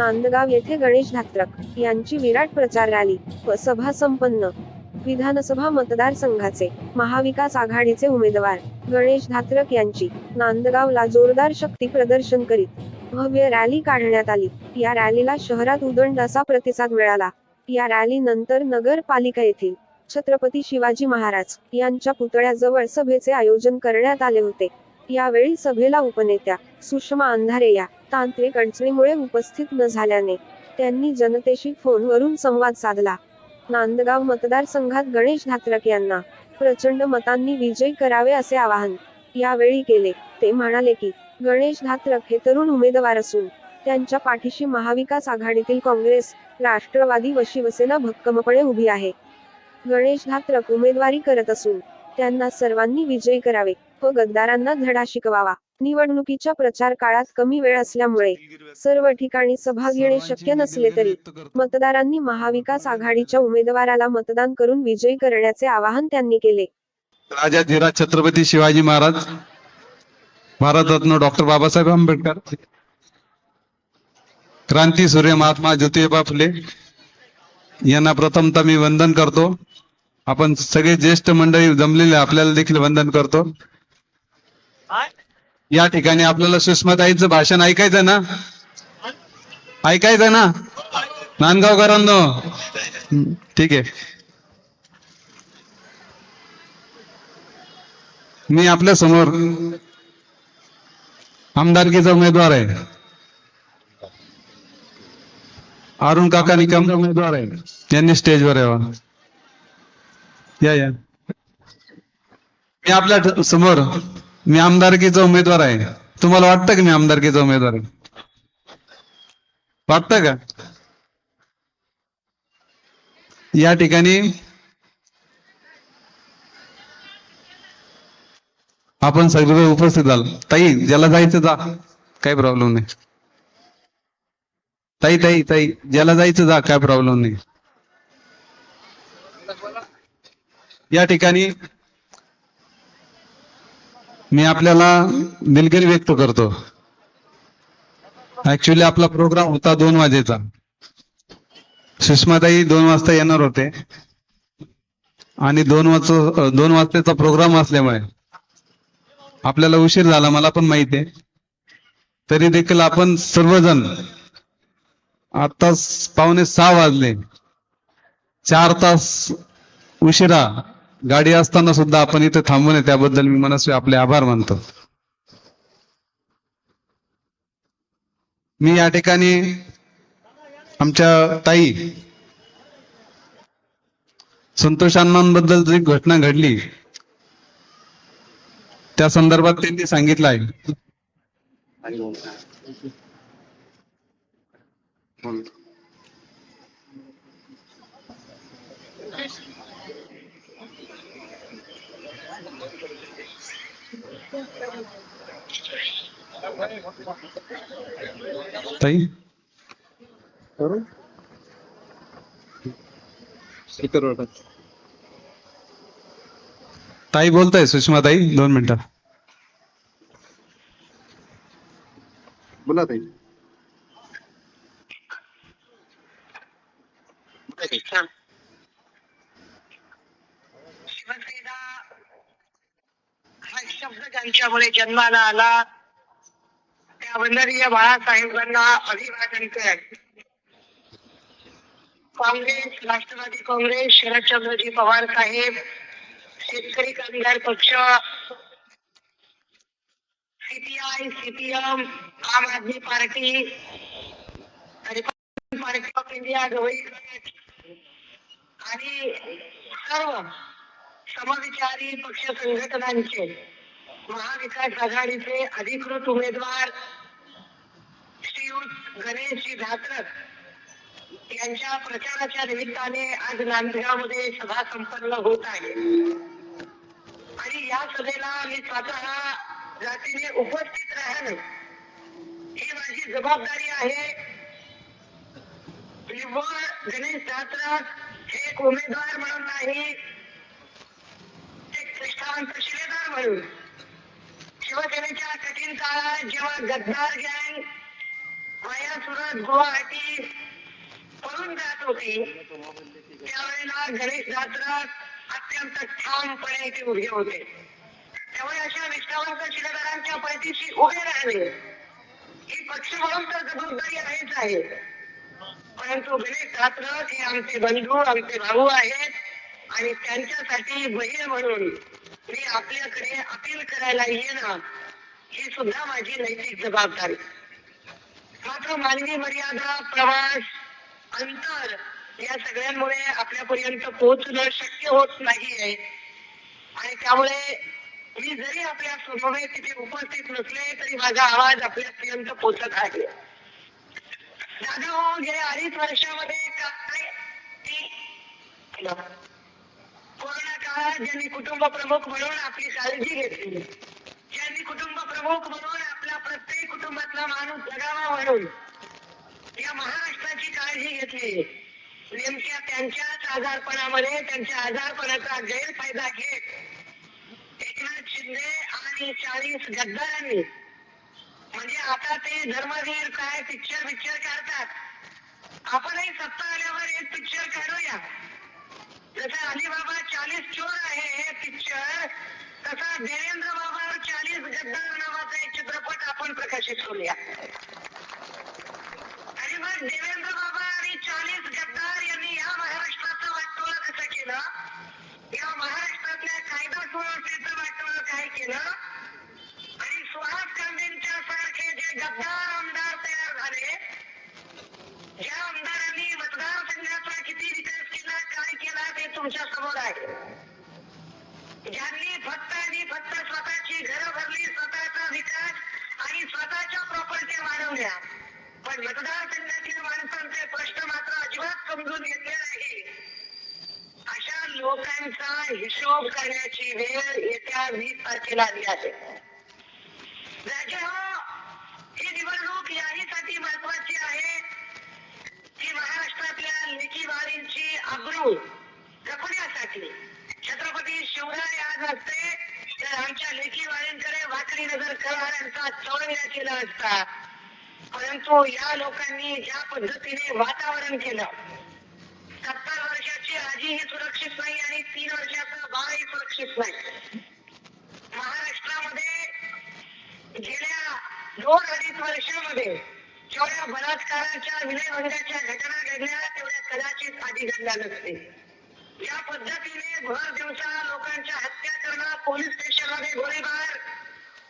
नांदगाव येथे गणेश धात्रक यांची विराट प्रचार रॅली व सभा संपन्न. विधानसभा मतदारसंघाचे महाविकास आघाडीचे उमेदवार गणेश धात्रक यांची नांदगावला जोरदार शक्ती प्रदर्शन करीत भव्य रॅली काढण्यात आली. या रॅलीला शहरात उदंड असा प्रतिसाद मिळाला. या रॅलीनंतर नगरपालिका येथील छत्रपती शिवाजी महाराज यांच्या पुतळ्याजवळ सभेचे आयोजन करण्यात आले होते. यावेळी सभेला उपनेत्या सुषमा अंधारे या तांत्रिक अडचणीमुळे उपस्थित न झाल्याने त्यांनी जनतेशी फोनवरून संवाद साधला. नांदगाव मतदारसंघात गणेश धात्रक यांना प्रचंड मतांनी विजयी करावे असे आवाहन यावेळी केले. ते म्हणाले की गणेश धात्रक हे तरुण उमेदवार असून त्यांच्या पाठीशी महाविकास आघाडीतील काँग्रेस राष्ट्रवादी व शिवसेना भक्कमपणे उभी आहे. गणेश धात्रक उमेदवारी करत असून त्यांना सर्वांनी विजयी करावे व गद्दारांना धडा शिकवावा. निवडणुकीच्या प्रचार काळात कमी वेळ असल्यामुळे सर्व ठिकाणी सभा घेणे शक्य नसले तरी मतदारांनी महाविकास आघाडीच्या उमेदवाराला मतदान करून विजयी करण्याचे आवाहन त्यांनी केले. राजा धीराज छत्रपती शिवाजी महाराज भारतरत्न डॉक्टर बाबासाहेब आंबेडकर क्रांती सूर्य महात्मा ज्योतिबा फुले यांना प्रथमतः मी वंदन करतो. आपण सगळे ज्येष्ठ मंडळी जमलेले आपल्याला देखील वंदन करतो. या ठिकाणी आपल्याला सुषमाताईचं भाषण ऐकायचं ना? ऐकायचं ना? नांदगावकरांनो. ठीक आहे. मी आपल्यासमोर आमदारकीचा उमेदवार आहे. अरुण काका निकम उमेदवार आहे. यांनी स्टेजवर यावं. या या. मी आपल्यासमोर मी आमदारकीचा उमेदवार आहे. तुम्हाला वाटतं की मी आमदारकीचा उमेदवार आहे? वाटतं का? या ठिकाणी आपण सगळे उपस्थित झालो ताई ज्याला जायचं जा. काही प्रॉब्लेम नाही. ताई ताई ताई ज्याला जायचं जा काय प्रॉब्लेम नाही. या ठिकाणी मी आपल्याला दिलगिरी व्यक्त करतो. ऍक्च्युली आपला प्रोग्राम होता दोन वाजेचा. सुषमाताई दोन वाजता येणार होते. आणि दोन वाजता दोन वाजताचा प्रोग्राम असल्यामुळे आपल्याला उशीर झाला मला पण माहिती आहे. तरी देखील आपण सर्वजण आता पावणे सहा वाजले. चार तास उशिरा गाडी असताना सुद्धा आपण इथे थांबू नये त्याबद्दल मी मनस्वी आपले आभार मानतो. मी या ठिकाणी आमच्या ताई संतोष अण्णांबद्दल जी घटना घडली त्या संदर्भात त्यांनी सांगितलं आहे. ताई ताई बोलताय सुषमा ताई दोन मिनिटं बोला ताई हा शब्द ज्यांच्यामुळे जन्माला आला. त्या वंदनीय बाळासाहेबांना अभिवादन करत काँग्रेस राष्ट्रवादी काँग्रेस शरदचंद्रजी पवार साहेब शेतकरी कामगार पक्ष CPI CPM Aam Aadmi Party Republican Party of India Gavai आणि सर्व समविचारी पक्ष संघटनांचे महाविकास आघाडीचे अधिकृत उमेदवार श्रीयुत गणेशजी धात्रक यांच्या प्रचाराच्या निमित्ताने आज नांदगावमध्ये सभा संपन्न होत आहे. आणि या सभेला मी स्वतः जातीने उपस्थित राहणं ही माझी जबाबदारी आहे. निव्वळ गणेश धात्रक हे एक उमेदवार म्हणून नाही एक निष्ठावंत शिलेदार म्हणून. शिवसेनेच्या कठीण काळात जेव्हा गद्दार गँग वाया सुरत गुवाहाटी पळून जात होती त्यावेळेला गणेश जात्रा अत्यंत ठामपणे ते उभे होते. त्यामुळे अशा निष्ठावंत शिलेदारांच्या पाठीशी उभे राहिले. ही पक्ष म्हणून तर जबाबदारी आहेच आहे. परंतु गणेश जात्रक हे आमचे बंधू आमचे भाऊ आहेत आणि त्यांच्यासाठी बहीण म्हणून मी आपल्याकडे अपील करायला येणं ही सुद्धा माझी नैतिक जबाबदारी. मात्र मानवी मर्यादा प्रवास अंतर या सगळ्यांमुळे आपल्यापर्यंत पोहोचणं शक्य होत नाहीये. आणि त्यामुळे मी जरी आपल्या समवेत तिथे उपस्थित नसले तरी माझा आवाज आपल्यापर्यंत पोहोचत आहे. दादा हो गेल्या अडीच वर्षामध्ये काय ती कोरोना ज्यांनी कुटुंब प्रमुख म्हणून आपली काळजी घेतली. ज्यांनी कुटुंब प्रमुख म्हणून आपला प्रत्येक कुटुंबातला माणूस जगावा म्हणून या महाराष्ट्राची काळजी घेतली. नेमक्या त्यांच्याच आजारपणामध्ये त्यांच्या आजारपणाचा गैरफायदा घेत एकनाथ शिंदे आणि चाळीस गद्दारांनी म्हणजे आता ते धर्मवीर काय पिक्चर पिक्चर काढतात? आपणही सत्ता आल्यावर एक पिक्चर काढूया. जसं अलीबाबा चाळीस चोर आहे हे पिक्चर तसा देवेंद्र बाबा चाळीस गद्दार नावाचा एक चित्रपट आपण प्रकाशित करूया. आणि मग देवेंद्र बाबा आणि चाळीस गद्दार यांनी या महाराष्ट्राचं वाटोळं कसं केलं? या महाराष्ट्रातल्या कायदा सुव्यवस्थेचं वाटोळं काय केलं? आणि सुहास गांधींच्या सारखे जे गद्दार हिशोब करण्याची वेळ येत्या वीस तारखेला आली आहे. राजे हो ही निवडणूक याहीसाठी महत्वाची आहे. की महाराष्ट्रातल्या लेखी वारींची अब्रू जपण्यासाठी छत्रपती शिवराय आज असते तर आमच्या लेखी वारींकडे वाकडी नजर करणाऱ्यांचा या केला असता. परंतु या लोकांनी ज्या पद्धतीने वातावरण केलं वर्षाची आजीही सुरक्षित नाही आणि तीन वर्षाचा बाळही सुरक्षित नाही. महाराष्ट्रामध्ये गेल्या दोन अडीच वर्षामध्ये जेवढ्या बलात्काराच्या विनयभंगाच्या घटना घडल्या तेवढ्या कदाचित आधी घडल्या नसते या पद्धतीने भर दिवसा लोकांच्या हत्या करणं पोलीस स्टेशनमध्ये गोळीबार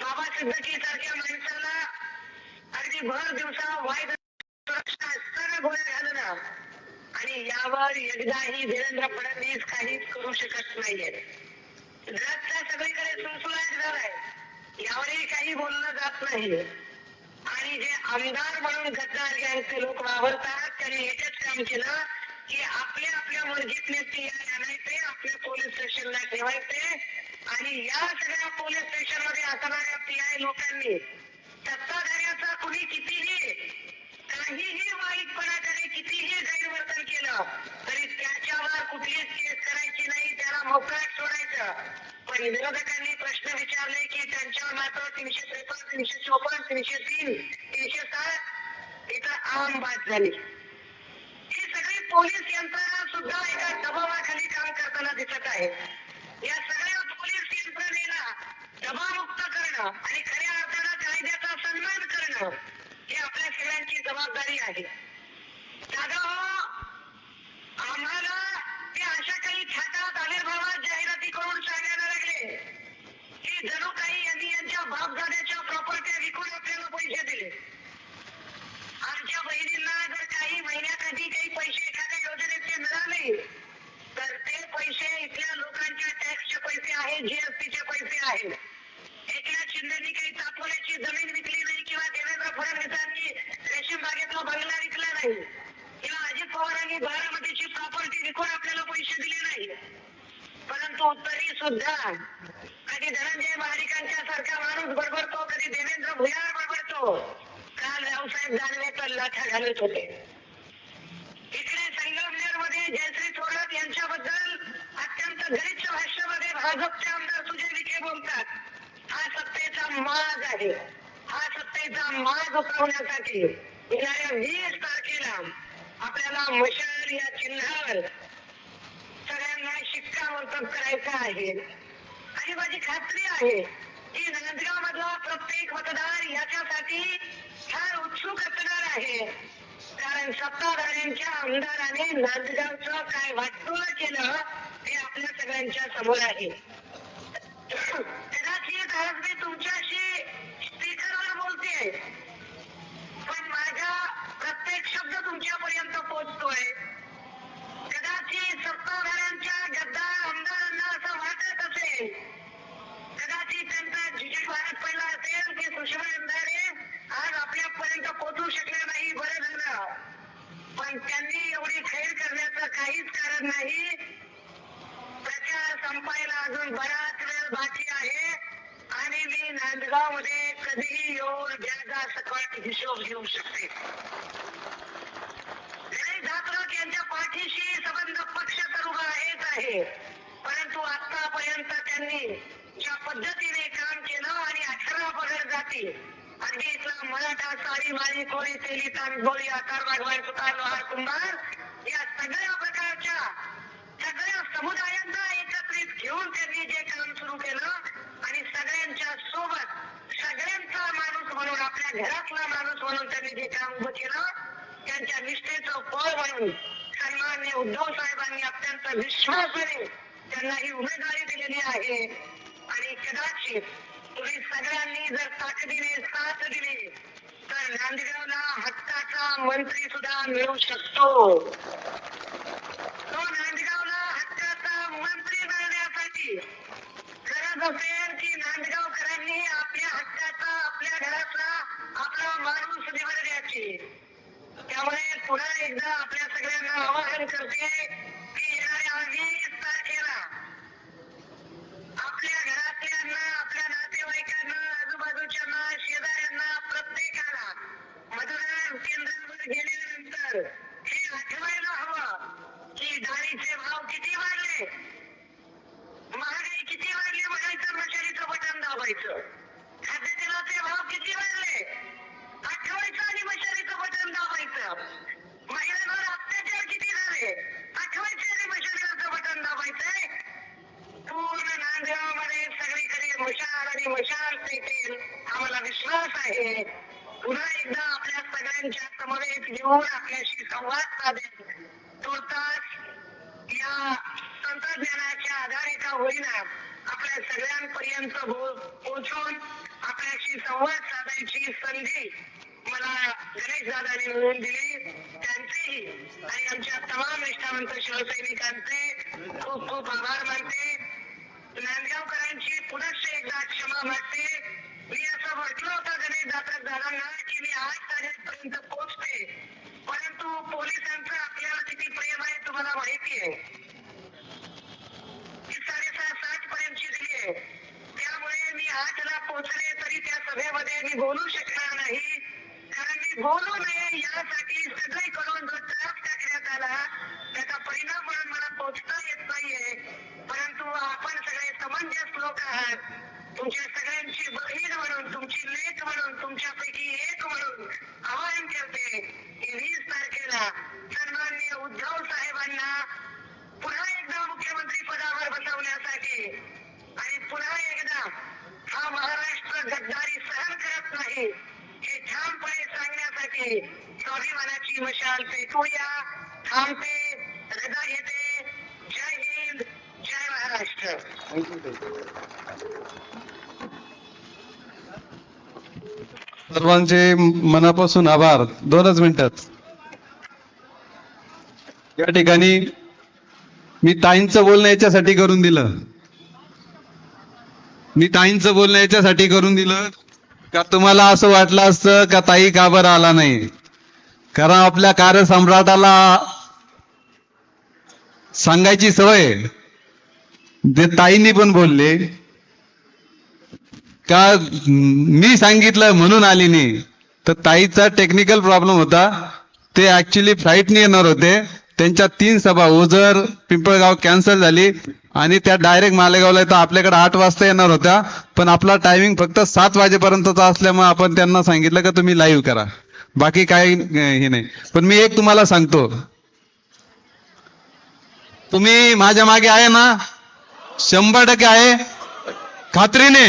बाबा सिद्धकी सारख्या माणसाला अगदी भर दिवसा वाईट सुरक्षा असताना गोळ्या घालणं आणि यावर एकदाही देवेंद्र फडणवीस काहीच करू शकत नाहीये. ड्रग्सचा सगळीकडे सुळसुळाट झालाय. यावरही काही बोललं जात नाही. आणि जे आमदार म्हणून गद्दार यांचे लोक वावरतात त्यांनी एकच काम केलं की आपल्या आपल्या मर्जीत नेते आणायचे आपल्या पोलीस स्टेशनला ठेवायचे. आणि या सगळ्या पोलीस स्टेशनमध्ये असणाऱ्या पी आय लोकांनी सत्ताधाऱ्याचा कुणी कितीही काहीही वाईटपणा त्याने कितीही गैरवर्तन केलं तरी त्याच्यावर कुठलीच केस करायची नाही त्याला मोकळात सोडायचं. पण विरोधकांनी प्रश्न विचारले की त्यांच्यावर मात्र तीनशे त्रेपन्न तीनशे चोपन्न तीनशे तीन तीनशे सात इथं आम बाद झाली. ही सगळी पोलीस यंत्रणा सुद्धा एका दबावाखाली काम करताना दिसत आहे. या सगळ्या पोलीस यंत्रणेला दबावमुक्त करणं आणि खऱ्या अर्थानं कायद्याचा सन्मान करणं ही सगळ्यांची जबाबदारी आहे. दादा हो, आम्हाला ते अशा काही छाटात आविर्भावात जाहिराती करून सांगायला लागले की जणू काही यांनी यांच्या बापदाद्याच्या प्रॉपर्टी विकून आपल्याला पैसे दिले. आमच्या बहिणींना जर काही महिन्यासाठी काही पैसे एखाद्या योजनेचे मिळाले तर ते पैसे इथल्या लोकांच्या टॅक्सचे पैसे आहेत जीएसटीचे पैसे आहेत एकनाथ शिंदेनी काही तापोल्याची जमीन विकली नाही किंवा देवेंद्र फडणवीसांनी रेशीम बागेतला बंगला विकला नाही किंवा अजित पवारांनी बारामतीची प्रॉपर्टी विकून आपल्याला पैसे दिले नाही परंतु तरी सुद्धा कधी धनंजय महाडिकांच्या सारखा माणूस बडबडतो कधी देवेंद्र भुयार बडबडतो काल रावसाहेब दानवे तर लाथा घालत होते इकडे संगमनेरमध्ये जयश्री थोरात यांच्याबद्दल अत्यंत गलिच्छ भाषेमध्ये भाजपचे आमदार सुजय विखे बोलतात हा सत्तेचा माज आहे. हा सत्तेचा माज उतरवण्यासाठी येणाऱ्या वीस तारखेला आपल्याला मशाल या चिन्हावर सगळ्यांना शिक्कामोर्तब करायचं आहे. आणि माझी खात्री आहे की नांदगाव मधला प्रत्येक मतदार याच्यासाठी फार उत्सुक असणार आहे. कारण सत्ताधाऱ्यांच्या आमदाराने नांदगावचं काय वाटोळं केलं त्यांच्यासमोर आहे. कदाचित आज मी तुमच्याशी स्पीकरवर बोलते. पण माझा प्रत्येक शब्द तुमच्यापर्यंत पोहोचतोय कदाचित सत्ताधाऱ्यांच्या गद्दार आमदारांना असं वाटत असेल. कदाचित त्यांचा झिजिट वाटत पहिला असेल की सुषमा अंधारे आज आपल्यापर्यंत पोहोचू शकले नाही बरं झालं. पण त्यांनी एवढी खैर करण्याचं काहीच कारण नाही. अजून बराच वेळ बाकी आहे आणि मी नांदगावमध्ये कधीही येऊन व्याजा सकट हिशोब घेऊ शकते. जाधव यांच्या पाठीशी संबंध पक्ष तर उभा आहेच आहे परंतु आतापर्यंत त्यांनी ज्या पद्धतीने काम केलं आणि अठरा पगड जाती अगदी इथला मराठा साडी माळी कोळी तेली तांबोळी आकार भगवान सुतार लोहार कुंभार या सगळ्या प्रकारच्या सगळ्या समुदायांना एकत्रित घेऊन त्यांनी जे काम सुरू केलं आणि सगळ्यांच्या सोबत सगळ्यांचा माणूस म्हणून आपल्या घरातला माणूस म्हणून त्यांनी जे काम उभं केलं त्यांच्या निष्ठेचं फळ म्हणून सन्मान्य उद्धव साहेबांनी अत्यंत विश्वासाने त्यांना ही उमेदवारी दिलेली आहे. आणि कदाचित तुम्ही सगळ्यांनी जर ताकदीने साथ दिली तर नांदगावला हक्काचा मंत्री सुद्धा मिळू शकतो. आपल्या घरातला आपला माणूस निवडण्याची त्यामुळे पुन्हा एकदा आपल्या सगळ्यांना आवाहन करते. साधायची संधी मला गणेश दादाने मिळवून दिली. त्यांचेही आणि आमच्या तमाम निष्ठावंत शिवसैनिकांचे खूप खूप आभार मानते. नांदगावकरांची पुनश्च एकदा क्षमा मागते. मी असं म्हटलं होतं गणेश दादा दादांना की मी आठ तारखेपर्यंत पोहोचते परंतु पोलिसांचं आपल्याला किती प्रेम आहे तुम्हाला माहिती आहे. ती साडेसहा सात पर्यंतची दिली आहे. मी आठला पोहोचले तरी त्या सभेमध्ये मी बोलू शकणार नाही. कारण मी बोलू नये यासाठी सगळीकडून जो त्रास टाकण्यात आला त्याचा परिणाम म्हणून मला पोचता येत नाहीये. परंतु आपण सगळे समंजस लोक आहात. तुमच्या सगळ्यांची बहीण म्हणून तुमची लेख म्हणून तुमच्यापैकी एक म्हणून आवाहन करते की वीस तारखेला सन्माननीय उद्धव साहेब पुन्हा एकदा मुख्यमंत्री पदावर बसवण्यासाठी आणि पुन्हा एकदा हा महाराष्ट्र गद्दारी सहन करत नाही हे ठामपणे सांगण्यासाठी स्वाभिमानाची मशाल पेटवूया थांबते रजा घेते. जय हिंद जय महाराष्ट्र. सर्वांचे मनापासून आभार. दोनच मिनिटात या ठिकाणी मी ताईंचं बोलणं याच्यासाठी करून दिलं. मी ताईंचं बोलणं याच्यासाठी करून दिलं. का तुम्हाला असं वाटलं असतं का ताई का बरं आला नाही? कारण आपल्या कार्यसम्राटाला सांगायची सवय. जे ताईंनी पण बोलले. का मी सांगितलं म्हणून आली नाही. तर ताईचा टेक्निकल प्रॉब्लेम होता. ते ऍक्च्युली फ्लाईटने येणार होते. त्यांच्या तीन सभा ओझर पिंपळगाव कॅन्सल झाली. आणि त्या डायरेक्ट मालेगावला तर आपल्याकडे आठ वाजता येणार होत्या. पण आपला टायमिंग फक्त सात वाजेपर्यंतचा असल्यामुळे आपण त्यांना सांगितलं का तुम्ही लाईव्ह करा. बाकी काही हे नाही. पण मी एक तुम्हाला सांगतो. तुम्ही माझ्या मागे आहे ना शंभर टक्के आहे. खात्रीने.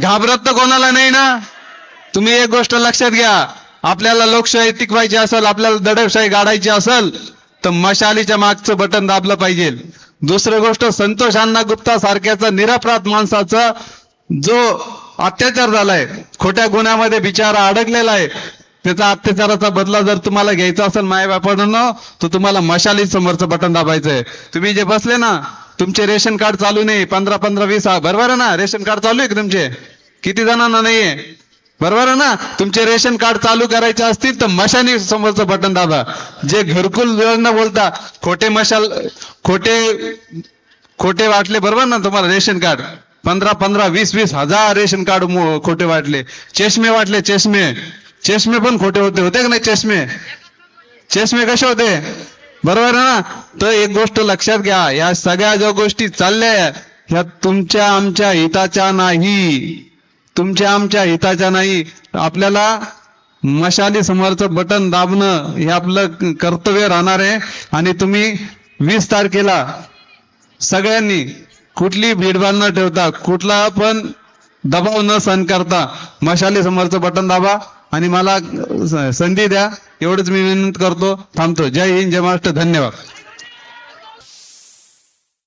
घाबरत तर कोणाला नाही ना. तुम्ही एक गोष्ट लक्षात घ्या. आपल्याला लोकशाही टिकवायची असेल आपल्याला दडपशाही गाडायची असेल तर मशालीच्या मागचं बटन दाबलं पाहिजे. दुसरी गोष्ट संतोष अण्णा गुप्ता सारख्याचा निरपराध माणसाचा जो अत्याचार झालाय खोट्या गुन्ह्यामध्ये बिचारा अडकलेला आहे त्याचा अत्याचाराचा बदला जर तुम्हाला घ्यायचा असेल मायबापांनो तर तुम्हाला मशाली समोरचं बटन दाबायचंय. तुम्ही जे बसले ना तुमचे रेशन कार्ड चालू नाही पंधरा पंधरा वीस हा, बरोबर आहे ना? रेशन कार्ड चालू आहे का तुमचे? किती जणांना नाहीये? बरोबर आहे ना? तुमचे रेशन कार्ड चालू करायचे असतील तर मशानी समोरचं बटन दाबा. जे घरकुल योजना बोलता खोटे मशाल खोटे खोटे वाटले बरोबर ना तुम्हाला रेशन कार्ड? पंधरा पंधरा वीस वीस हजार रेशन कार्ड खोटे वाटले. चष्मे वाटले चष्मे. चष्मे पण खोटे होते? होते का नाही चष्मे चष्मे कसे होते? बरोबर आहे ना? तर एक गोष्ट लक्षात घ्या या सगळ्या ज्या गोष्टी चालल्या ह्या तुमच्या आमच्या हिताच्या नाही. तुमच्या आमच्या हिताच्या नाही. आपल्याला मशाली समोरचं बटन दाबणं हे आपलं कर्तव्य राहणार आहे. आणि तुम्ही वीस तारखेला सगळ्यांनी कुठली भीडभाड न ठेवता कुठला पण दबाव न सहन करता मशाली समोरचं बटन दाबा. आणि मला संधी द्या. एवढंच मी विनंती करतो. थांबतो. जय हिंद जय महाराष्ट्र. धन्यवाद.